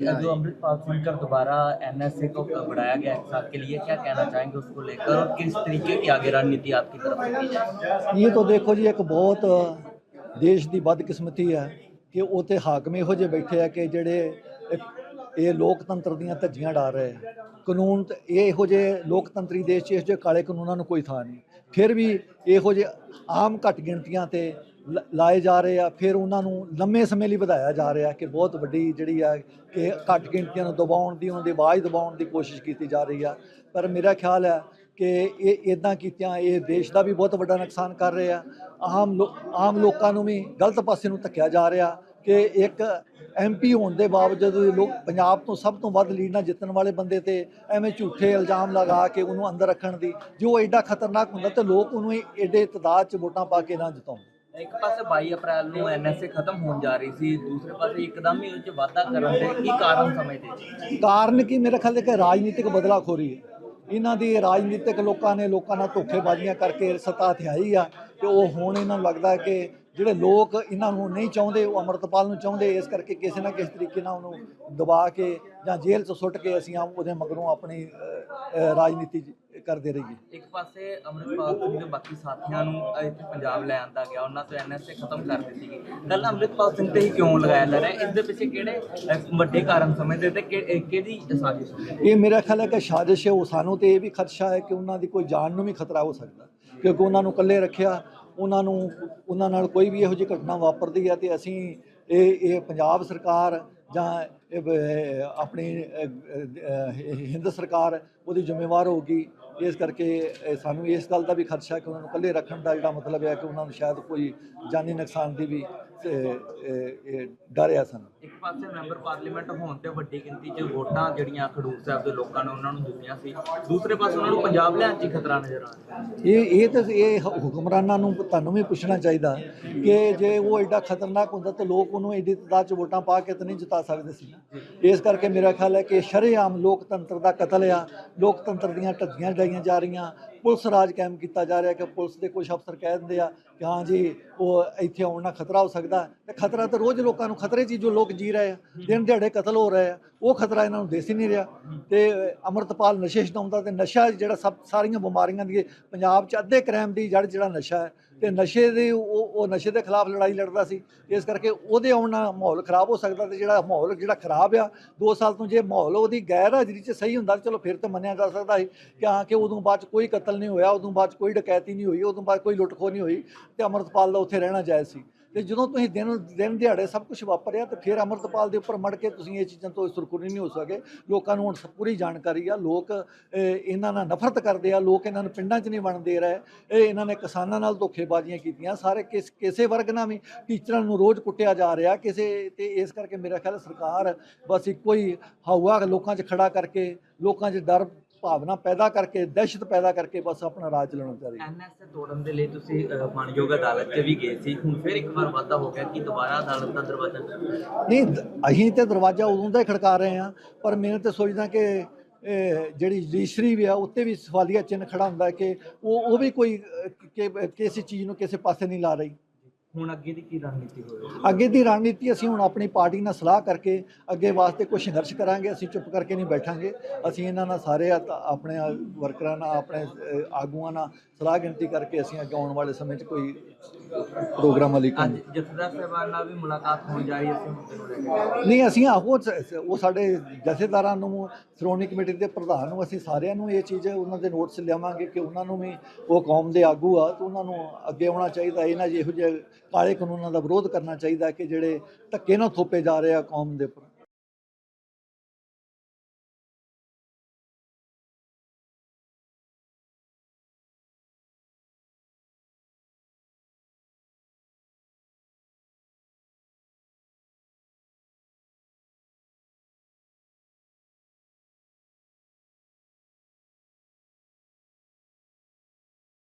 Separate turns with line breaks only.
जो अमृतपाल सिंह का दोबारा एनएसए को बढ़ाया गया एक साल के लिए क्या कहना चाहेंगे उसको लेकर और किस तरीके की आगे रणनीति आपकी तरफ से की जाए
ਇਹ ਤਾਂ ਦੇਖੋ ਜੀ ਇੱਕ ਬਹੁਤ ਦੇਸ਼ ਦੀ ਬਦਕਿਸਮਤੀ ਹੈ ਕਿ ਉਤੇ ਹਾਕਮ ਇਹੋ ਜਿਹੇ ਬੈਠੇ ਆ ਕਿ ਜਿਹੜੇ ਇੱਕ- ਇਹ ਲੋਕਤੰਤਰ ਦੀਆਂ ਧੱਜੀਆਂ ਡਾ ਰਹੇ ਆ ਕਾਨੂੰਨ ਤੇ ਇਹ ਇਹੋ ਜਿਹੇ ਲੋਕਤੰਤਰੀ ਦੇਸ਼ 'ਚ ਇਹੋ ਜਿਹੇ ਕਾਲੇ ਕਾਨੂੰਨਾਂ ਨੂੰ ਕੋਈ ਥਾਂ ਨਹੀਂ ਫਿਰ ਵੀ ਇਹੋ ਜਿਹੇ ਆਮ ਘੱਟ ਗਿਣਤੀਆਂ ਤੇ ਲ- ਲਾਏ ਜਾ ਰਹੇ ਆ, ਫਿਰ ਉਹਨਾਂ ਨੂੰ ਲੰਮੇ ਸਮੇਂ ਲਈ ਵਧਾਇਆ ਜਾ ਰਿਹਾ ਕਿ ਬਹੁਤ ਵੱਡੀ ਜਿਹੜੀ ਆ ਕਿ ਘੱਟ ਗਿਣਤੀਆਂ ਨੂੰ ਦਬਾਉਣ ਦੀ ਉਹਨਾਂ ਦੀ ਆਵਾਜ਼ ਦਬਾਉਣ ਦੀ ਕੋਸ਼ਿਸ਼ ਕੀਤੀ ਜਾ ਰਹੀ ਆ। ਪਰ ਮੇਰਾ ਖਿਆਲ ਹੈ ਕਿ ਇਹ ਇਦਾਂ ਕੀਤਿਆਂ, ਇਹ ਦੇਸ਼ ਦਾ ਵੀ ਬਹੁਤ ਵੱਡਾ ਨੁਕਸਾਨ ਕਰ ਰਿਹਾ ਆਮ ਲੋ- ਆਮ ਲੋਕਾਂ ਨੂੰ ਵੀ ਗਲਤ ਪਾਸੇ ਨੂੰ ਧੱਕਿਆ ਜਾ ਰਿਹਾ ਕਿ ਇੱਕ ਐਮਪੀ ਹੋਣ ਦੇ ਬਾਵਜੂਦ ਵੀ ਲੋਕ ਪੰਜਾਬ ਤੋਂ ਸਭ ਤੋਂ ਵੱਧ ਲੀਡ ਨਾਲ ਜਿੱਤਣ ਵਾਲੇ ਬੰਦੇ ਤੇ ਐਵੇਂ ਝੂਠੇ ਇਲਜ਼ਾਮ ਲਗਾ ਕੇ ਉਹਨੂੰ ਅੰਦਰ ਰੱਖਣ ਦੀ, ਜੋ ਐਡਾ ਖਤਰਨਾਕ ਹੁੰਦਾ ਤੇ ਲੋਕ ਉਹਨੂੰ ਇਹ ਏਡੇ ਤਦਾਦ 'ਚ ਵੋਟਾਂ ਪਾ ਕੇ ਨਾ ਜਿਤਾਉਣ।
ਇੱਕ ਪਾਸੇ 22 ਅਪ੍ਰੈਲ ਨੂੰ ਐਨਐਸਏ ਖਤਮ ਹੋਣ ਜਾ ਰਹੀ ਸੀ, ਦੂਸਰੇ ਪਾਸੇ ਇੱਕਦਮ ਹੀ ਉਹ 'ਚ ਵਾਧਾ ਕਰਨ ਦੇ ਕੀ ਕਾਰਨ ਸਮਝਦੇ
ਕਾਰਨ ਕੀ? ਮੇਰੇ ਖਿਆਲ ਦੇ ਕਿ ਰਾਜਨੀਤਿਕ ਬਦਲਾਖੋਰੀ ਹੈ। ਇਹਨਾਂ ਦੀ ਰਾਜਨੀਤਿਕ ਲੋਕਾਂ ਨੇ ਲੋਕਾਂ ਨਾਲ ਧੋਖੇਬਾਜ਼ੀਆਂ ਕਰਕੇ ਸੱਤਾ ਹਥਿਆਈ ਆ ਤੇ ਉਹ ਹੁਣ ਇਹਨਾਂ ਨੂੰ ਲੱਗਦਾ ਕਿ ਜਿਹੜੇ ਲੋਕ ਇਹਨਾਂ ਨੂੰ ਨਹੀਂ ਚਾਹੁੰਦੇ, ਉਹ ਅਮਰਤਪਾਲ ਨੂੰ ਚਾਹੁੰਦੇ, ਇਸ ਕਰਕੇ ਕਿਸੇ ਨਾ ਕਿਸੇ ਤਰੀਕੇ ਨਾਲ ਉਹਨੂੰ ਦਬਾ ਕੇ ਜਾਂ ਜੇਲ੍ਹ 'ਚ ਸੁੱਟ ਕੇ ਅਸੀਂ ਉਹਦੇ ਮਗਰੋਂ ਆਪਣੀ ਰਾਜਨੀਤੀ ਜ- ਕਰਦੇ ਰਹੀਏ।
ਇੱਕ ਪਾਸੇ ਅਮਰਿਤਪਾਲ ਸਿੰਘ ਦੇ ਬਾਕੀ ਸਾਥੀਆਂ ਨੂੰ ਇੱਥੇ ਪੰਜਾਬ ਲੈ ਆਂਦਾ ਗਿਆ ਉਹਨਾਂ ਤੋਂ ਐਨਐਸਏ ਖਤਮ ਕਰ ਦਿੱਤੀ ਗਈ। ਗੱਲ ਅਮਰਿਤਪਾਲ ਸਿੰਘ ਤੇ ਹੀ ਕਿਉਂ ਲਗਾਇਆ ਜਾ ਰਿਹਾ? ਇਸ ਦੇ ਪਿੱਛੇ ਕਿਹੜੇ ਵੱਡੇ ਕਾਰਨ ਸਮਝਦੇ ਤੇ ਕਿਹਦੀ ਸਾਜ਼ਿਸ਼
ਇਹ ਮੇਰਾ ਖਿਆਲ ਹੈ ਕਿ ਸਾਜ਼ਿਸ਼ ਹੈ ਉਹ ਸਾਨੂੰ ਤੇ ਇਹ ਵੀ ਖਦਸ਼ਾ ਹੈ ਕਿ ਉਹਨਾਂ ਦੀ ਕੋਈ ਜਾਨ ਨੂੰ ਵੀ ਖਤਰਾ ਹੋ ਸਕਦਾ। ਕਿਉਂਕਿ ਉਹਨਾਂ ਨੂੰ ਇਕੱਲੇ ਰੱਖਿਆ ਉਹਨਾਂ ਨੂੰ ਉਹਨਾਂ ਨਾਲ ਕੋਈ ਵੀ ਇਹੋ ਜਿਹੀ ਘਟਨਾ ਵਾਪਰਦੀ ਹੈ ਤੇ ਅਸੀਂ ਇਹ ਇਹ ਪੰਜਾਬ ਸਰਕਾਰ ਜਾਂ ਆਪਣੀ ਹਿੰਦ ਸਰਕਾਰ ਉਹਦੀ ਜ਼ਿੰਮੇਵਾਰ ਹੋਊਗੀ। ਇਸ ਕਰਕੇ ਸਾਨੂੰ ਇਸ ਗੱਲ ਦਾ ਵੀ ਖਦਸ਼ਾ ਕਿ ਉਹਨਾਂ ਨੂੰ ਇਕੱਲੇ ਰੱਖਣ ਦਾ ਜਿਹੜਾ ਮਤਲਬ ਹੈ ਕਿ ਉਹਨਾਂ ਨੂੰ ਸ਼ਾਇਦ ਕੋਈ ਜਾਨੀ ਨੁਕਸਾਨ ਦੀ ਵੀ ਅ, ਅ, ਇਹ ਡਰ ਹੈ ਸਾਨੂੰ।
ਇੱਕ ਪਾਸੇ ਮੈਂਬਰ ਪਾਰਲੀਮੈਂਟ ਹੋਣ ਤੇ ਵੱਡੀ ਗਿਣਤੀ 'ਚ ਵੋਟਾਂ ਜਿਹੜੀਆਂ ਖਡੂਰ ਸਾਹਿਬ ਦੇ ਲੋਕਾਂ ਨੇ ਉਹਨਾਂ ਨੂੰ ਦਿੱਤੀਆਂ ਸੀ ਦੂਸਰੇ ਪਾਸੇ ਉਹਨਾਂ ਨੂੰ ਪੰਜਾਬ ਲਿਆਉਣ 'ਚ ਹੀ ਖਤਰਾ ਨਜ਼ਰ ਆ ਰਿਹਾ।
ਇਹ ਇਹ ਤਾਂ ਇਹ ਹ- ਹੁਕਮਰਾਨਾਂ ਨੂੰ ਤੁਹਾਨੂੰ ਵੀ ਪੁੱਛਣਾ ਚਾਹੀਦਾ ਕਿ ਜੇ ਉਹ ਐਡਾ ਖਤਰਨਾਕ ਹੁੰਦਾ ਤਾਂ ਲੋਕ ਉਹਨੂੰ ਐਡੀ ਤਾਦਾਦ ਚ ਵੋਟਾਂ ਪਾ ਕੇ ਤਾਂ ਨਹੀਂ ਜਿਤਾ ਸਕਦੇ ਸੀ ਇਸ ਕਰਕੇ ਮੇਰਾ ਖਿਆਲ ਹੈ ਕਿ ਸ਼ਰੇਆਮ ਲੋਕਤੰਤਰ ਦਾ ਕਤਲ ਆ ਲੋਕਤੰਤਰ ਦੀਆਂ ਢੱਗੀਆਂ ਡਾਈਆਂ ਜਾ ਰਹੀਆਂ ਪੁਲਿਸ ਰਾਜ ਕਾਇਮ ਕੀਤਾ ਜਾ ਰਿਹਾ ਕਿ ਪੁਲਿਸ ਦੇ ਕੁਝ ਅਫਸਰ ਕਹਿ ਦਿੰਦੇ ਆ ਕਿ ਹਾਂ ਜੀ ਉਹ ਇੱਥੇ ਆਉਣ ਨਾਲ ਖਤਰਾ ਹੋ ਸਕਦਾ ਤੇ ਖਤਰਾ ਤਾਂ ਰੋਜ਼ ਲੋਕਾਂ ਨੂੰ ਖਤਰੇ 'ਚ ਹੀ ਜੋ ਲੋਕ ਜੀ ਰਹੇ ਆ, ਦਿਨ ਦਿਹਾੜੇ ਕਤਲ ਹੋ ਰਹੇ ਆ। ਉਹ ਖਤਰਾ ਇਹਨਾਂ ਨੂੰ ਦਿਸ ਹੀ ਨਹੀਂ ਰਿਹਾ। ਤੇ ਅਮਰਤਪਾਲ ਨਸ਼ੇ ਛਡਾਉਂਦਾ ਤੇ ਨਸ਼ਾ ਜਿਹੜਾ ਸਭ ਸਾਰੀਆਂ ਬਿਮਾਰੀਆਂ ਦੀ ਪੰਜਾਬ 'ਚ ਅੱਧੇ ਕ੍ਰਾਈਮ ਦੀ ਜੜ ਜਿਹੜਾ ਨਸ਼ਾ ਹੈ, ਤੇ ਨਸ਼ੇ ਦੇ ਉਹ ਉਹ ਨਸ਼ੇ ਦੇ ਖਿਲਾਫ ਲੜਾਈ ਲੜਦਾ ਸੀ। ਇਸ ਕਰਕੇ ਉਹਦੇ ਆਉਣ ਨਾਲ ਮਾਹੌਲ ਖਰਾਬ ਹੋ ਸਕਦਾ ਤੇ ਜਿਹੜਾ ਮਾਹੌਲ ਜਿਹੜਾ ਖਰਾਬ ਆ 2 ਸਾਲ ਤੋਂ ਜੇ ਮਾਹੌਲ ਉਹਦੀ ਗੈਰ ਹਾਜ਼ਰੀ 'ਚ ਸਹੀ ਹੁੰਦਾ ਤਾਂ ਚਲੋ ਫਿਰ ਤਾਂ ਮੰਨਿਆ ਜਾ ਸਕਦਾ ਸੀ ਕਿ ਹਾਂ ਕਿ ਉਦੋਂ ਬਾਅਦ 'ਚ ਕੋਈ ਕਤਲ ਨਹੀਂ ਹੋਇਆ, ਉਦੋਂ ਬਾਅਦ 'ਚ ਕੋਈ ਡਕੈਤੀ ਨਹੀਂ ਹੋਈ, ਉਦੋਂ ਬਾਅਦ ਕੋਈ ਲੁੱਟਖੋ ਨਹੀਂ ਹੋਈ ਤੇ ਅਮਰਤਪਾਲ ਦਾ ਉੱਥੇ ਰਹਿਣਾ ਜਾਇਜ਼ ਸੀ। ਤੇ ਜਦੋਂ ਤੁਸੀਂ ਦਿਨ ਦਿਨ ਦਿਹਾੜੇ ਸਭ ਕੁਝ ਵਾਪਰਿਆ ਤੇ ਫਿਰ ਅਮਰਤਪਾਲ ਦੇ ਉੱਪਰ ਮੜ ਕੇ ਤੁਸੀਂ ਇਹ ਚੀਜ਼ਾਂ ਤੋਂ ਪੂਰੀ ਨਹੀਂ ਹੋ ਸਕੇ। ਲੋਕਾਂ ਨੂੰ ਹੁਣ ਸ- ਪੂਰੀ ਜਾਣਕਾਰੀ ਆ। ਲੋਕ ਇਹਨਾਂ ਨਾਲ ਨਫ਼ਰਤ ਕਰਦੇ ਆ। ਲੋਕ ਇਹਨਾਂ ਨੂੰ ਪਿੰਡਾਂ 'ਚ ਨਹੀਂ ਵੜਨ ਦੇ ਰਹੇ। ਇਹ ਇਹਨਾਂ ਨੇ ਕਿਸਾਨਾਂ ਨਾਲ ਧੋਖੇਬਾਜ਼ੀਆਂ ਕੀਤੀਆਂ। ਸਾਰੇ ਕਿਸ ਕਿਸੇ ਵਰਗ ਨਾਲ ਵੀ ਟੀਚਰਾਂ ਨੂੰ ਰੋਜ਼ ਕੁੱਟਿਆ ਜਾ ਰਿਹਾ। ਕਿਸੇ ਤੇ ਇਸ ਕਰਕੇ ਮੇਰਾ ਖਿਆਲ ਸਰਕਾਰ ਬਸ ਇੱਕੋ ਹੀ ਹਵਾ ਲੋਕਾਂ 'ਚ ਖੜਾ ਕਰਕੇ, ਲੋਕਾਂ 'ਚ ਡਰ ਭਾਵਨਾ ਪੈਦਾ ਕਰਕੇ ਦਹਿਸ਼ਤ ਪੈਦਾ ਕਰਕੇ ਬਸ ਆਪਣਾ ਰਾਜ ਚਲਾਉਣਾ ਚਾਹ ਰਹੀ ਹੈ
ਐਨਐਸਏ ਤੋੜਨ ਦੇ ਲਈ ਤੁਸੀਂ ਅਹ, ਮਾਣਯੋਗ ਅਦਾਲਤ 'ਚ ਵੀ ਗਏ ਸੀ। ਹੁਣ ਫਿਰ ਇੱਕ ਵਾਰ ਵਾਧਾ ਹੋ ਗਿਆ ਕਿ ਦੁਬਾਰਾ ਅਦਾਲਤ ਦਾ ਦਰਵਾਜ਼ਾ
ਨਹੀਂ ਅਸੀਂ ਤੇ ਦਰਵਾਜ਼ਾ ਉਦੋਂ ਦਾ ਹੀ ਖੜਕਾ ਰਹੇ ਹਾਂ ਪਰ ਮੈਂ ਤੇ ਸੋਚਦਾ ਕਿ ਜਿਹੜੀ ਜੁਡੀਸ਼ਰੀ ਵੀ ਆ ਉੱਤੇ ਵੀ ਸਵਾਲੀਆ ਚਿੰਨ੍ਹ ਖੜਾ ਹੁੰਦਾ ਕਿ ਉਹ ਉਹ ਵੀ ਕੋਈ ਕਿਸੇ ਚੀਜ਼ ਨੂੰ ਕਿਸੇ ਪਾਸੇ ਨਹੀਂ ਲਾ ਰਹੀ।
ਹੁਣ ਅੱਗੇ ਦੀ ਕੀ ਰਣਨੀਤੀ ਹੋਵੇਗੀ?
ਅੱਗੇ ਦੀ ਰਣਨੀਤੀ ਅਸੀਂ ਹੁਣ ਆਪਣੀ ਪਾਰਟੀ ਨਾਲ ਸਲਾਹ ਕਰਕੇ ਅੱਗੇ ਵਾਸਤੇ ਕੋਈ ਸੰਘਰਸ਼ ਕਰਾਂਗੇ ਅਸੀਂ ਚੁੱਪ ਕਰਕੇ ਨਹੀਂ ਬੈਠਾਂਗੇ। ਅਸੀਂ ਇਹਨਾਂ ਨਾਲ ਸਾਰੇ ਆਪਣੇ ਵਰਕਰਾਂ ਨਾਲ ਆਪਣੇ ਆਗੂਆਂ ਨਾਲ ਸਲਾਹ ਗਿਣਤੀ ਕਰਕੇ ਅਸੀਂ ਅੱਗੇ ਆਉਣ ਵਾਲੇ ਸਮੇਂ 'ਚ ਕੋਈ ਪ੍ਰੋਗਰਾਮ
ਅੱਜ ਜਥੇਦਾਰ ਸਾਹਿਬਾਨ ਨਾਲ ਵੀ ਮੁਲਾਕਾਤ ਹੈ ਅਸੀਂ ਮੁੱਦੇ ਨੂੰ ਲੈ ਕੇ
ਨਹੀਂ ਅਸੀਂ ਆਹੋ ਉਹ ਸਾਡੇ ਜਥੇਦਾਰਾਂ ਨੂੰ ਸ਼੍ਰੋਮਣੀ ਕਮੇਟੀ ਦੇ ਪ੍ਰਧਾਨ ਨੂੰ ਅਸੀਂ ਸਾਰਿਆਂ ਨੂੰ ਇਹ ਚੀਜ਼ ਉਹਨਾਂ ਦੇ ਨੋਟਿਸ ਲਿਆਵਾਂਗੇ ਕਿ ਉਹਨਾਂ ਨੂੰ ਵੀ ਉਹ ਕੌਮ ਦੇ ਆਗੂ ਆ ਤੇ ਉਹਨਾਂ ਨੂੰ ਅੱਗੇ ਆਉਣਾ ਚਾਹੀਦਾ ਇਹਨਾਂ ਜਿਹੋ ਜਿਹੇ ਕਾਲੇ ਕਾਨੂੰਨਾਂ ਦਾ ਵਿਰੋਧ ਕਰਨਾ ਚਾਹੀਦਾ ਕਿ ਜਿਹੜੇ ਧੱਕੇ ਨਾਲ ਥੋਪੇ ਜਾ ਰਹੇ ਆ ਕੌਮ ਦੇ ਉੱਪਰ।